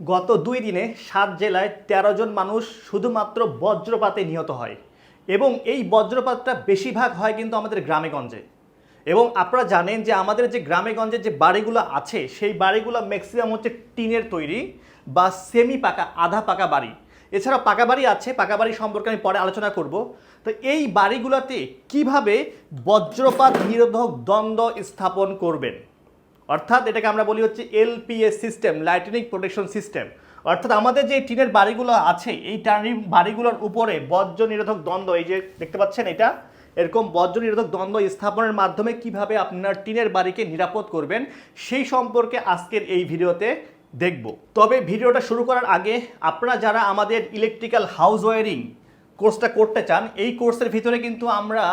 গত দুই দিনে সাত জেলায় তেরো জন মানুষ শুধুমাত্র বজ্রপাতে নিহত হয় এবং এই বজ্রপাতটা বেশিরভাগ হয় কিন্তু আমাদের গ্রামেগঞ্জে। এবং আপনারা জানেন যে আমাদের যে গ্রামেগঞ্জে যে বাড়িগুলো আছে, সেই বাড়িগুলো ম্যাক্সিমাম হচ্ছে টিনের তৈরি বা সেমি পাকা আধা পাকা বাড়ি। এছাড়া পাকা বাড়ি আছে, পাকা বাড়ি সম্পর্কে আমি পরে আলোচনা করব। তো এই বাড়িগুলোতে কীভাবে বজ্রপাত, নিরোধক দ্বন্দ্ব স্থাপন করবেন? অর্থাৎ এটাকে আমরা বলি হচ্ছে LPS system lightning protection system. অর্থাৎ আমাদের যে টিনের বাড়িগুলো আছে, এই টার্নিং বাড়িগুলোর উপরে বজ্র নিরোধক দ্বন্দ্ব, এই যে দেখতে পাচ্ছেন এটা, এরকম বজ্র নিরোধক দ্বন্দ্ব স্থাপনের মাধ্যমে কীভাবে আপনার টিনের বাড়িকে নিরাপদ করবেন, সেই সম্পর্কে আজকের এই ভিডিওতে দেখব। তবে ভিডিওটা শুরু করার আগে আপনারা যারা আমাদের ইলেকট্রিক্যাল হাউস ওয়ারিং কোর্সটা করতে চান, এই কোর্সের ভিতরে কিন্তু আমরা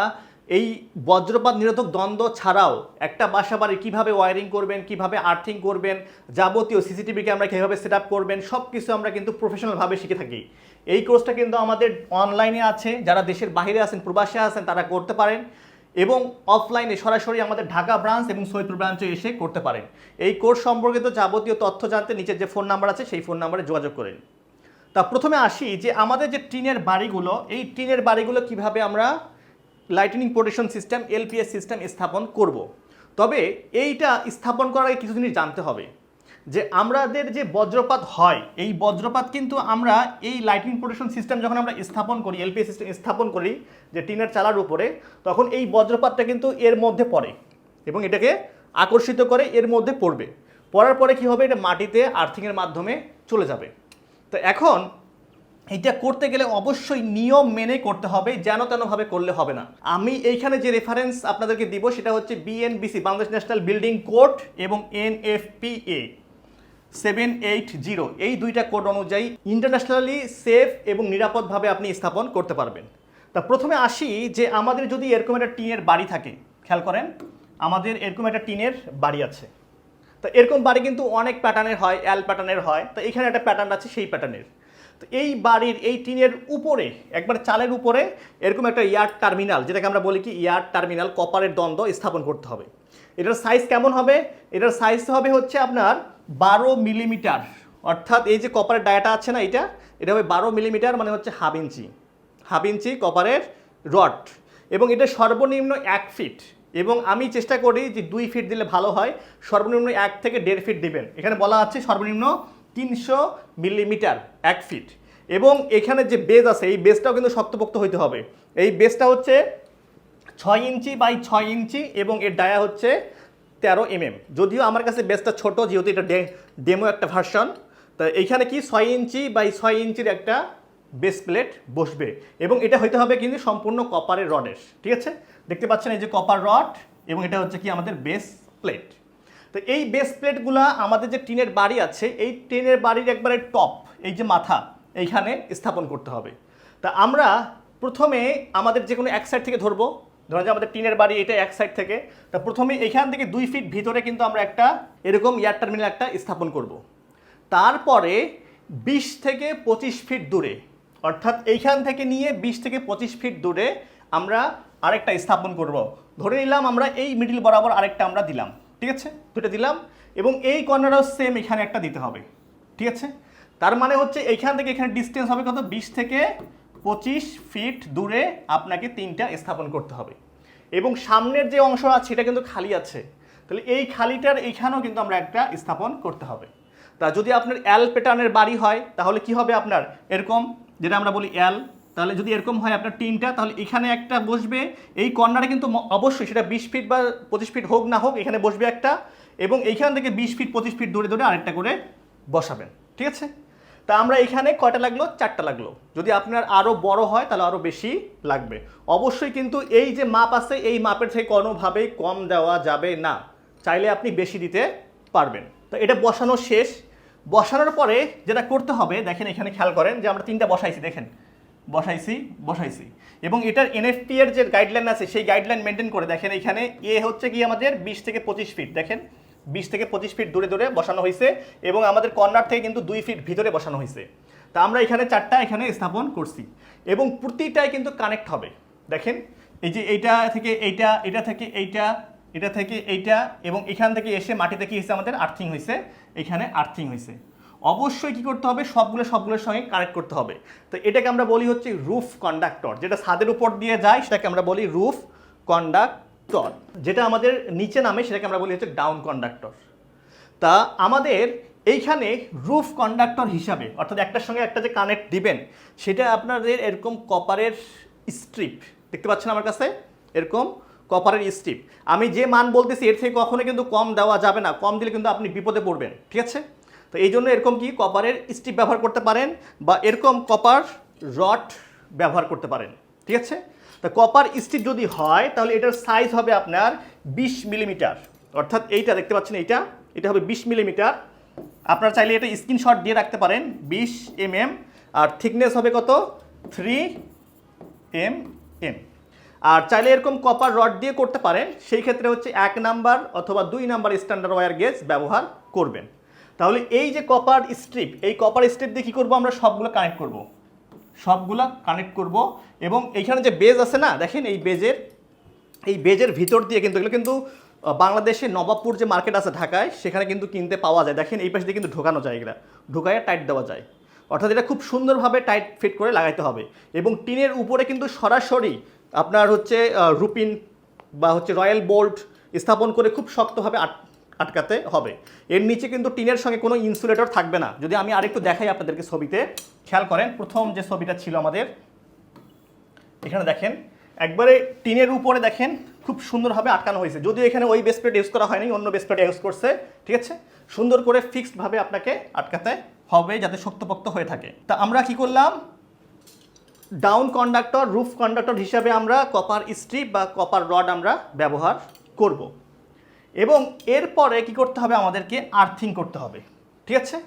এই বজ্রপাত নিরোধক দ্বন্দ্ব ছাড়াও একটা বাসা বাড়ি কীভাবে ওয়ারিং করবেন, কীভাবে আর্থিং করবেন, যাবতীয় সিসিটিভি ক্যামেরা কীভাবে সেট আপ করবেন সব কিছু আমরা কিন্তু প্রফেশনালভাবে শিখে থাকি। এই কোর্সটা কিন্তু আমাদের অনলাইনে আছে, যারা দেশের বাইরে আছেন, প্রবাসে আছেন, তারা করতে পারেন এবং অফলাইনে সরাসরি আমাদের ঢাকা ব্রাঞ্চ এবং সৈয়দপুর ব্রাঞ্চে এসে করতে পারেন। এই কোর্স সম্পর্কিত যাবতীয় তথ্য জানতে নিচের যে ফোন নাম্বার আছে, সেই ফোন নাম্বারে যোগাযোগ করেন তা প্রথমে আসি যে আমাদের যে টিনের বাড়িগুলো, এই টিনের বাড়িগুলো কীভাবে আমরা lightning protection system LPS system স্থাপন করব। তবে এইটা স্থাপন করার আগে কিছু জিনিস জানতে হবে, যে আমাদের যে বজ্রপাত হয়, এই বজ্রপাত কিন্তু আমরা এই লাইটিং প্রোটেকশন সিস্টেম যখন আমরা স্থাপন করি এলপিএস সিস্টেম স্থাপন করি, যে টিনের চালার উপরে, তখন এই বজ্রপাতটা কিন্তু এর মধ্যে পড়ে এবং এটাকে আকর্ষিত করে এর মধ্যে পড়বে। পড়ার পরে কি হবে? এটা মাটিতে আর্থিংয়ের মাধ্যমে চলে যাবে। তো এখন এটা করতে গেলে অবশ্যই নিয়ম মেনে করতে হবে, যেন তেনভাবে করলে হবে না। আমি এইখানে যে রেফারেন্স আপনাদেরকে দিব, সেটা হচ্ছে BNBC Bangladesh national building code এবং এনএফপিএ সেভেন এইট জিরো এই দুইটা কোড অনুযায়ী ইন্টারন্যাশনালি সেফ এবং নিরাপদভাবে আপনি স্থাপন করতে পারবেন। তা প্রথমে আসি যে আমাদের যদি এরকম একটা টিনের বাড়ি থাকে, খেয়াল করেন, আমাদের এরকম একটা টিনের বাড়ি আছে। তো এরকম বাড়ি কিন্তু অনেক প্যাটার্নের হয় অ্যাল প্যাটার্নের হয়। তো এখানে একটা প্যাটার্ন আছে, সেই প্যাটার্নের তো এই বাড়ির, এই টিনের উপরে, একবার চালের উপরে এরকম একটা ইয়ার্ড টার্মিনাল, যেটাকে আমরা বলি কি ইয়ার্ড টার্মিনাল, কপারের দ্বন্দ্ব স্থাপন করতে হবে। এটার সাইজ কেমন হবে? এটার সাইজ হবে হচ্ছে আপনার বারো মিলিমিটার অর্থাৎ এই যে কপারের ডায়াটা আছে না এটা এটা হবে বারো মিলিমিটার মানে হচ্ছে হাফ ইঞ্চি হাফ ইঞ্চি কপারের রড, এবং এটা সর্বনিম্ন এক ফিট এবং আমি চেষ্টা করি যে দুই ফিট দিলে ভালো হয়, সর্বনিম্ন এক থেকে দেড় ফিট দিবেন। এখানে বলা আছে সর্বনিম্ন তিনশো মিলিমিটার, এক ফিট এবং এখানে যে বেজ আছে, এই বেজটাও কিন্তু শক্তপোক্ত হইতে হবে। এই বেজটা হচ্ছে ছয় ইঞ্চি বাই ছয় ইঞ্চি এবং এর ডায়া হচ্ছে তেরো এমএম যদিও আমার কাছে বেসটা ছোট, যেহেতু এটা ডেমো একটা ভার্সন তা এইখানে কি ছয় ইঞ্চি বাই ছয় ইঞ্চির একটা বেস প্লেট বসবে। এবং এটা হইতে হবে কিন্তু সম্পূর্ণ কপারের রডের, ঠিক আছে? দেখতে পাচ্ছেন এই যে কপার রড এবং এটা হচ্ছে কি আমাদের বেস প্লেট তো এই বেস প্লেটগুলো আমাদের যে টিনের বাড়ি আছে, এই টিনের বাড়ির একবারে টপ এই যে মাথা, এইখানে স্থাপন করতে হবে তা আমরা প্রথমে আমাদের যে কোনো এক সাইড থেকে ধরবো ধরুন যে আমাদের টিনের বাড়ি এটা এক সাইড থেকে তা প্রথমে এখান থেকে দুই ফিট ভিতরে কিন্তু আমরা একটা এরকম এয়ার টার্মিনাল একটা স্থাপন করব। তারপরে বিশ থেকে পঁচিশ ফিট দূরে, অর্থাৎ এইখান থেকে নিয়ে বিশ থেকে পঁচিশ ফিট দূরে আমরা আরেকটা স্থাপন করব। ধরে নিলাম আমরা এই মিডিল বরাবর আরেকটা আমরা দিলাম ঠিক আছে? দুটো দিলাম। এবং এই কর্নারও সেম এখানে একটা দিতে হবে। ঠিক আছে? তার মানে হচ্ছে এইখান থেকে এখানে ডিস্টেন্স হবে কত? বিশ থেকে পঁচিশ ফিট দূরে আপনাকে তিনটা স্থাপন করতে হবে। এবং সামনের যে অংশ আছে, সেটা কিন্তু খালি আছে। তাহলে এই খালিটার এইখানেও কিন্তু আমরা একটা স্থাপন করতে হবে। তা যদি আপনার অ্যাল প্যাটার্নের বাড়ি হয়, তাহলে কি হবে আপনার? এরকম, যেটা আমরা বলি অ্যাল তাহলে যদি এরকম হয় আপনার টিনটা তাহলে এখানে একটা বসবে, এই কর্নারে কিন্তু অবশ্যই সেটা বিশ ফিট বা পঁচিশ ফিট হোক না হোক, এখানে বসবে একটা এবং এইখান থেকে বিশ ফিট পঁচিশ ফিট দূরে দূরে আরেকটা করে বসাবেন, ঠিক আছে? তা আমরা এখানে কয়টা লাগল? চারটা লাগল। যদি আপনার আরও বড় হয়, তাহলে আরও বেশি লাগবে। অবশ্যই কিন্তু এই যে মাপ আছে, এই মাপের থেকে কোনোভাবেই কম দেওয়া যাবে না। চাইলে আপনি বেশি দিতে পারবেন। তো এটা বসানো শেষ। বসানোর পরে যেটা করতে হবে, দেখেন এখানে খেয়াল করেন যে আমরা তিনটা বসাইছি, দেখেন। বসাইছি বসাইছি। এবং এটার এনএফপি এর যে গাইডলাইন আছে, সেই গাইডলাইন মেনটেন করে দেখেন এখানে, এ হচ্ছে কি আমাদের বিশ থেকে পঁচিশ ফিট দেখেন। বিশ থেকে পঁচিশ ফিট দূরে দূরে বসানো হয়েছে এবং আমাদের কর্নার থেকে কিন্তু দুই ফিট ভিতরে বসানো হয়েছে। তা আমরা এখানে চারটা এখানে স্থাপন করছি এবং প্রতিটাই কিন্তু কানেক্ট হবে। দেখেন, এই যে এইটা থেকে এইটা, এটা থেকে এইটা, এটা থেকে এইটা এবং এখান থেকে এসে মাটিতে কি হয়েছে আমাদের আর্থিং হয়েছে, এখানে আর্থিং হয়েছে। অবশ্যই কি করতে হবে? সবগুলো সবগুলোর সঙ্গে কানেক্ট করতে হবে। তো এটাকে আমরা বলি হচ্ছে রুফ কন্ডাক্টর যেটা ছাদের উপর দিয়ে যায়, সেটাকে আমরা বলি রুফ কন্ডাক্টর যেটা আমাদের নিচে নামে, সেটাকে আমরা বলি হচ্ছে ডাউন কন্ডাক্টর তা আমাদের এইখানে রুফ কন্ডাক্টর হিসাবে, অর্থাৎ একটার সঙ্গে একটা যে কানেক্ট দিবেন, সেটা আপনাদের এরকম কপারের স্ট্রিপ দেখতে পাচ্ছেন আমার কাছে? এরকম কপারের স্ট্রিপ আমি যে মান বলতেছি, এর থেকে কখনো কিন্তু কম দেওয়া যাবে না। কম দিলে কিন্তু আপনি বিপদে পড়বেন, ঠিক আছে? তো এই জন্য এরকম কি কপারের স্টিপ ব্যবহার করতে পারেন বা এরকম কপার রড ব্যবহার করতে পারেন, ঠিক আছে? তা কপার স্টিপ যদি হয়, তাহলে এটার সাইজ হবে আপনার বিশ মিলিমিটার অর্থাৎ এইটা দেখতে পাচ্ছেন এইটা, এটা হবে বিশ মিলিমিটার আপনারা চাইলে এটা স্ক্রিনশট দিয়ে রাখতে পারেন, বিশ এম এম আর থিকনেস হবে কত? থ্রি এম এম আর চাইলে এরকম কপার রড দিয়ে করতে পারেন, সেই ক্ষেত্রে হচ্ছে এক নাম্বার অথবা দুই নাম্বার স্ট্যান্ডার্ড ওয়্যার গেজ ব্যবহার করবেন। তাহলে এই যে কপার স্ট্রিপ এই কপার স্ট্রিপ দিয়ে কী করব আমরা? সবগুলো কানেক্ট করব। সবগুলা কানেক্ট করব এবং এইখানে যে বেজ আছে না, দেখেন এই বেজের এই বেজের ভিতর দিয়ে কিন্তু এগুলো কিন্তু বাংলাদেশে নবাবপুর যে মার্কেট আছে ঢাকায়, সেখানে কিন্তু কিনতে পাওয়া যায়। দেখেন এই পাশ দিয়ে কিন্তু ঢোকানো যায় এগুলা, ঢুকায় টাইট দেওয়া যায়। অর্থাৎ এটা খুব সুন্দরভাবে টাইট ফিট করে লাগাইতে হবে এবং টিনের উপরে কিন্তু সরাসরি আপনার হচ্ছে রুপিন বা হচ্ছে রয়্যাল বোল্ট স্থাপন করে খুব শক্তভাবে আটকাতে হবে। এর নিচে কিন্তু টিনের সঙ্গে কোনো ইনসুলেটর থাকবে না। যদি আমি আরেকটু দেখাই আপনাদেরকে ছবিতে, খেয়াল করেন, প্রথম যে ছবিটা ছিল আমাদের, এখানে দেখেন, একবারে টিনের উপরে দেখেন, খুব সুন্দরভাবে আটকানো হয়েছে। যদিও এখানে ওই বেসপ্লেট ইউজ করা হয়নি, অন্য বেসপ্লেট ইউজ করছে, ঠিক আছে? সুন্দর করে ফিক্সডভাবে আপনাকে আটকাতে হবে যাতে শক্তপোক্ত হয়ে থাকে। তা আমরা কি করলাম? ডাউন কন্ডাক্টর রুফ কন্ডাক্টর হিসাবে আমরা কপার স্ট্রিপ বা কপার রড আমরা ব্যবহার করব। এবং এরপরে কি করতে হবে? আমাদেরকে আর্থিং করতে হবে। ঠিক আছে?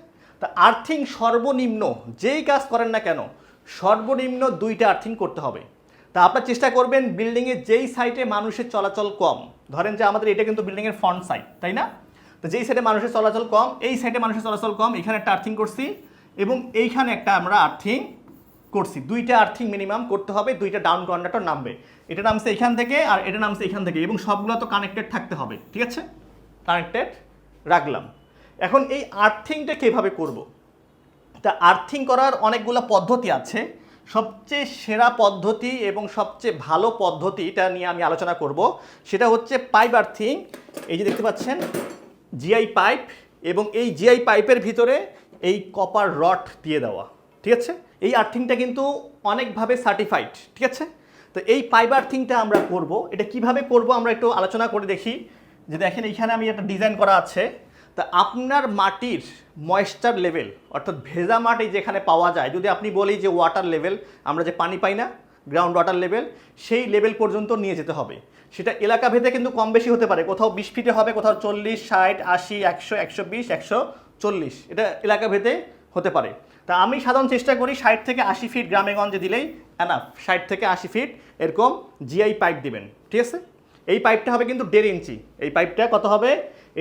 তা আর্থিং সর্বনিম্ন, যেই কাজ করেন না কেন, সর্বনিম্ন দুইটা আর্থিং করতে হবে। তা আপনার চেষ্টা করবেন বিল্ডিংয়ের যেই সাইটে মানুষের চলাচল কম, ধরেন যে আমাদের এটা কিন্তু বিল্ডিংয়ের ফ্রন্ট সাইড তাই না? তো যেই সাইডে মানুষের চলাচল কম, এই সাইডে মানুষের চলাচল কম, এখানে একটা আর্থিং করছি এবং এইখানে একটা আমরা আর্থিং করছি। দুইটা আর্থিং মিনিমাম করতে হবে, দুইটা ডাউন কন্ডাক্টর নামবে। এটা নামছে এখান থেকে আর এটা নামছে এখান থেকে এবং সবগুলো তো কানেক্টেড থাকতে হবে, ঠিক আছে? কানেক্টেড রাখলাম। এখন এই আর্থিংটা কীভাবে করব? তা আর্থিং করার অনেকগুলো পদ্ধতি আছে। সবচেয়ে সেরা পদ্ধতি এবং সবচেয়ে ভালো পদ্ধতিটা নিয়ে আমি আলোচনা করব। সেটা হচ্ছে পাইপ আর্থিং এই যে দেখতে পাচ্ছেন জিআই পাইপ এবং এই জিআই পাইপের ভিতরে এই কপার রড দিয়ে দেওয়া। ঠিক আছে? এই আর্থিংটা কিন্তু অনেকভাবে সার্টিফাইড ঠিক আছে? তো এই পাইপ আর্থিংটা আমরা করব। এটা কীভাবে করব আমরা একটু আলোচনা করে দেখি। যে দেখেন এইখানে আমি একটা ডিজাইন করা আছে। তা আপনার মাটির ময়েশ্চার লেভেল অর্থাৎ ভেজা মাটি যেখানে পাওয়া যায়, যদি আপনি বলি যে ওয়াটার লেভেল আমরা যে পানি পাই না গ্রাউন্ড ওয়াটার লেভেল সেই লেভেল পর্যন্ত নিয়ে যেতে হবে। সেটা এলাকা ভেদে কিন্তু কম বেশি হতে পারে। কোথাও বিশ ফিটে হবে, কোথাও চল্লিশ, ষাট, আশি, একশো একশো বিশ, একশো চল্লিশ। এটা এলাকা ভেদে হতে পারে। তা আমি সাধারণ চেষ্টা করি ষাট থেকে আশি ফিট গ্রামে গঞ্জে দিলেই অ্যানাফ ষাট থেকে আশি ফিট এরকম জিআই পাইপ দিবেন, ঠিক আছে? এই পাইপটা হবে কিন্তু দেড় ইঞ্চি। এই পাইপটা কত হবে?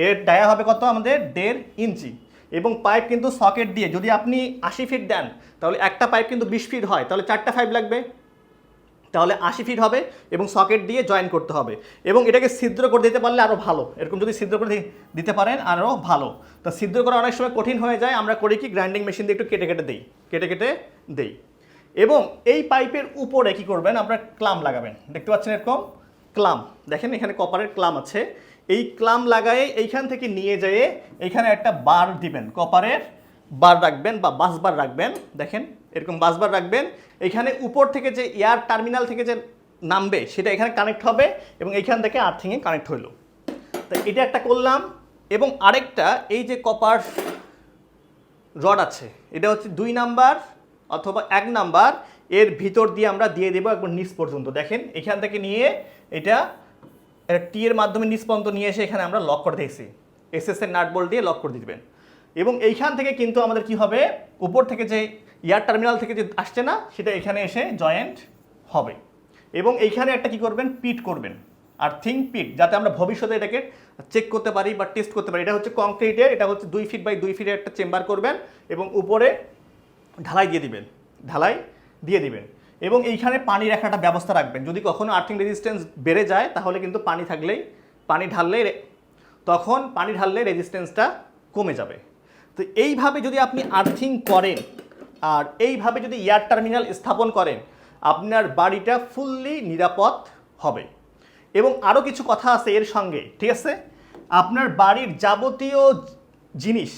এর ডায়া হবে কত? আমাদের দেড় ইঞ্চি। এবং পাইপ কিন্তু সকেট দিয়ে যদি আপনি আশি ফিট দেন, তাহলে একটা পাইপ কিন্তু বিশ ফিট হয়, তাহলে চারটা পাইপ লাগবে। তাহলে আশি ফিট হবে এবং সকেট দিয়ে জয়েন করতে হবে। এবং এটাকে ছিদ্র করে দিতে পারলে আরও ভালো। এরকম যদি ছিদ্র করে দিতে পারেন আরও ভালো। তো ছিদ্র করা অনেক সময় কঠিন হয়ে যায়। আমরা করি কি গ্রাইন্ডিং মেশিন দিয়ে একটু কেটে কেটে দিই। কেটে কেটে দিই। এবং এই পাইপের উপরে কি করবেন, আপনার ক্লাম লাগাবেন। দেখতে পাচ্ছেন এরকম ক্লাম। দেখেন এখানে কপারের ক্লাম আছে। এই ক্লাম লাগায়ে এইখান থেকে নিয়ে যেয়ে এইখানে একটা বার দিবেন। কপারের বার রাখবেন বা বাস বার রাখবেন। দেখেন এরকম বাস বার রাখবেন। এখানে উপর থেকে যে এয়ার টার্মিনাল থেকে যে নামবে, সেটা এখানে কানেক্ট হবে এবং এইখান থেকে আর্থিংয়ে কানেক্ট হইল। তো এটা একটা করলাম এবং আরেকটা, এই যে কপার রড আছে, এটা হচ্ছে দুই নাম্বার অথবা এক নাম্বার, এর ভিতর দিয়ে আমরা দিয়ে দেবো একবার নিচ পর্যন্ত। দেখেন, এখান থেকে নিয়ে এটা একটা টি এর মাধ্যমে নিচ পর্যন্ত নিয়ে এসে এখানে আমরা লক করে দিয়েছি। এস এস এর নাট বল দিয়ে লক করে দিবেন। এবং এইখান থেকে কিন্তু আমাদের কি হবে? উপর থেকে যে এয়ার টার্মিনাল থেকে যে আসছে না, সেটা এখানে এসে জয়েন্ট হবে। এবং এইখানে একটা কি করবেন? পিট করবেন। আর থিঙ্ক পিট যাতে আমরা ভবিষ্যতে এটাকে চেক করতে পারি বা টেস্ট করতে পারি। এটা হচ্ছে কংক্রিটে এটা হচ্ছে দুই ফিট বাই দুই ফিটের একটা চেম্বার করবেন এবং উপরে ঢালাই দিয়ে দিবেন। ঢালাই দিয়ে দিবেন। এবং এইখানে পানি রাখার একটা ব্যবস্থা রাখবেন। যদি কখনো আর্থিং রেজিস্ট্যান্স বেড়ে যায়, তাহলে কিন্তু পানি থাকলেই, পানি ঢাললে তখন পানি ঢাললে রেজিস্ট্যান্সটা কমে যাবে। তো এইভাবে যদি আপনি আর্থিং করেন আর এইভাবে যদি এয়ার টার্মিনাল স্থাপন করেন, আপনার বাড়িটা ফুললি নিরাপদ হবে। এবং আরও কিছু কথা আছে এর সঙ্গে, ঠিক আছে? আপনার বাড়ির যাবতীয় জিনিস,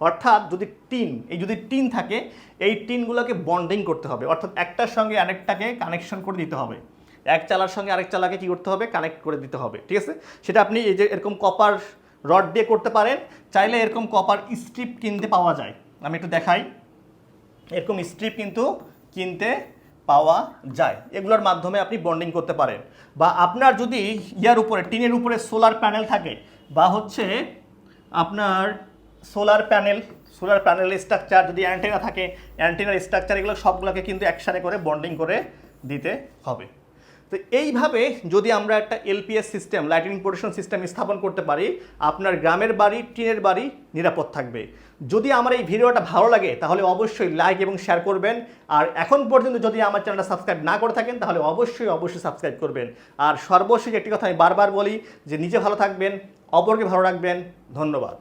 অর্থাৎ যদি টিন, এই যদি টিন থাকে, এই টিনগুলোকে বন্ডিং করতে হবে। অর্থাৎ একটার সঙ্গে আরেকটাকে কানেকশন করে দিতে হবে। এক চালার সঙ্গে আরেক চালাকে কি করতে হবে? কানেক্ট করে দিতে হবে, ঠিক আছে? সেটা আপনি এই যে এরকম কপার রড দিয়ে করতে পারেন। চাইলে এরকম কপার স্ট্রিপ কিনতে পাওয়া যায়। আমি একটু দেখাই। এরকম স্ট্রিপ কিন্তু কিনতে পাওয়া যায়। এগুলোর মাধ্যমে আপনি বন্ডিং করতে পারেন। বা আপনার যদি ইয়ার উপরে, টিনের উপরে সোলার প্যানেল থাকে, বা হচ্ছে আপনার সোলার প্যানেল সোলার প্যানেলের স্ট্রাকচার যদি অ্যান্টেনা থাকে অ্যান্টেনার স্ট্রাকচার এগুলো সবগুলোকে কিন্তু একসাথে করে বন্ডিং করে দিতে হবে। তো এইভাবে যদি আমরা একটা LPS system lighting protection system স্থাপন করতে পারি, আপনার গ্রামের বাড়ি, টিনের বাড়ি নিরাপদ থাকবে। যদি আমার এই ভিডিওটা ভালো লাগে, তাহলে অবশ্যই লাইক এবং শেয়ার করবেন। আর এখন পর্যন্ত যদি আমার চ্যানেলটা সাবস্ক্রাইব না করে থাকেন, তাহলে অবশ্যই অবশ্যই সাবস্ক্রাইব করবেন। আর সর্বশেষ একটি কথা আমি বারবার বলি, যে নিজে ভালো থাকবেন, অপরকে ভালো রাখবেন, ধন্যবাদ।